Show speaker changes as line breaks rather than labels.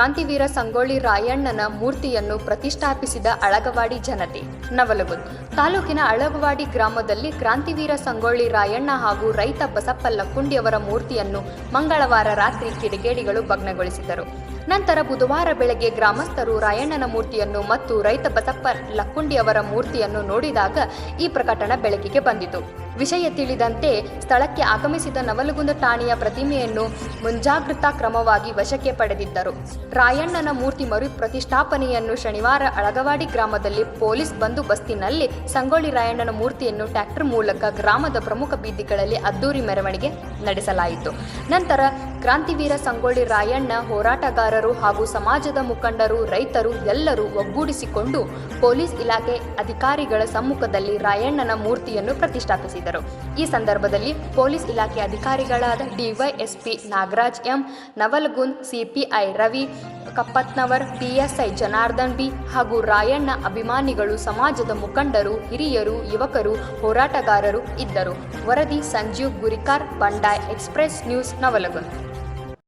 ಕ್ರಾಂತಿವೀರ ಸಂಗೊಳ್ಳಿ ರಾಯಣ್ಣನ ಮೂರ್ತಿಯನ್ನು ಪ್ರತಿಷ್ಠಾಪಿಸಿದ ಅಳಗವಾಡಿ ಜನತೆ. ನವಲಗುಂದ್ ತಾಲೂಕಿನ ಅಳಗವಾಡಿ ಗ್ರಾಮದಲ್ಲಿ ಕ್ರಾಂತಿವೀರ ಸಂಗೊಳ್ಳಿ ರಾಯಣ್ಣ ಹಾಗೂ ರೈತ ಬಸಪ್ಪಲ್ಲ ಕುಂಡಿಯವರ ಮೂರ್ತಿಯನ್ನು ಮಂಗಳವಾರ ರಾತ್ರಿ ಕಿಡಿಗೇಡಿಗಳು ಭಗ್ನಗೊಳಿಸಿದರು. ನಂತರ ಬುಧವಾರ ಬೆಳಗ್ಗೆ ಗ್ರಾಮಸ್ಥರು ರಾಯಣ್ಣನ ಮೂರ್ತಿಯನ್ನು ಮತ್ತು ರೈತ ಬಸಪ್ಪ ಲಕ್ಕುಂಡಿಯವರ ಮೂರ್ತಿಯನ್ನು ನೋಡಿದಾಗ ಈ ಪ್ರಕಟಣ ಬೆಳಕಿಗೆ ಬಂದಿತು. ವಿಷಯ ತಿಳಿದಂತೆ ಸ್ಥಳಕ್ಕೆ ಆಗಮಿಸಿದ ನವಲಗುಂದ ಠಾಣೆಯ ಪ್ರತಿಮೆಯನ್ನು ಮುಂಜಾಗ್ರತಾ ಕ್ರಮವಾಗಿ ವಶಕ್ಕೆ ಪಡೆದಿದ್ದರು. ರಾಯಣ್ಣನ ಮೂರ್ತಿ ಮರು ಪ್ರತಿಷ್ಠಾಪನೆಯನ್ನು ಶನಿವಾರ ಅಳಗವಾಡಿ ಗ್ರಾಮದಲ್ಲಿ ಪೊಲೀಸ್ ಬಂದೋಬಸ್ತಿನಲ್ಲಿ ಸಂಗೊಳ್ಳಿ ರಾಯಣ್ಣನ ಮೂರ್ತಿಯನ್ನು ಟ್ರ್ಯಾಕ್ಟರ್ ಮೂಲಕ ಗ್ರಾಮದ ಪ್ರಮುಖ ಬೀದಿಗಳಲ್ಲಿ ಅದ್ದೂರಿ ಮೆರವಣಿಗೆ ನಡೆಸಲಾಯಿತು. ನಂತರ ಕ್ರಾಂತಿವೀರ ಸಂಗೊಳ್ಳಿ ರಾಯಣ್ಣ ಹೋರಾಟಗಾರರು ಹಾಗೂ ಸಮಾಜದ ಮುಖಂಡರು, ರೈತರು ಎಲ್ಲರೂ ಒಗ್ಗೂಡಿಸಿಕೊಂಡು ಪೊಲೀಸ್ ಇಲಾಖೆ ಅಧಿಕಾರಿಗಳ ಸಮ್ಮುಖದಲ್ಲಿ ರಾಯಣ್ಣನ ಮೂರ್ತಿಯನ್ನು ಪ್ರತಿಷ್ಠಾಪಿಸಿದರು. ಈ ಸಂದರ್ಭದಲ್ಲಿ ಪೊಲೀಸ್ ಇಲಾಖೆ ಅಧಿಕಾರಿಗಳಾದ DYSP Nagaraj M, Navalgund CPI Ravi Kappatnavar, PSI Janardhan B ಹಾಗೂ ರಾಯಣ್ಣ ಅಭಿಮಾನಿಗಳು, ಸಮಾಜದ ಮುಖಂಡರು, ಹಿರಿಯರು, ಯುವಕರು, ಹೋರಾಟಗಾರರು ಇದ್ದರು. ವರದಿ ಸಂಜೀವ್ ಗುರಿಕಾರ್, ಬಂಡಾಯ್ ಎಕ್ಸ್ಪ್ರೆಸ್ ನ್ಯೂಸ್, ನವಲಗುಂದ್.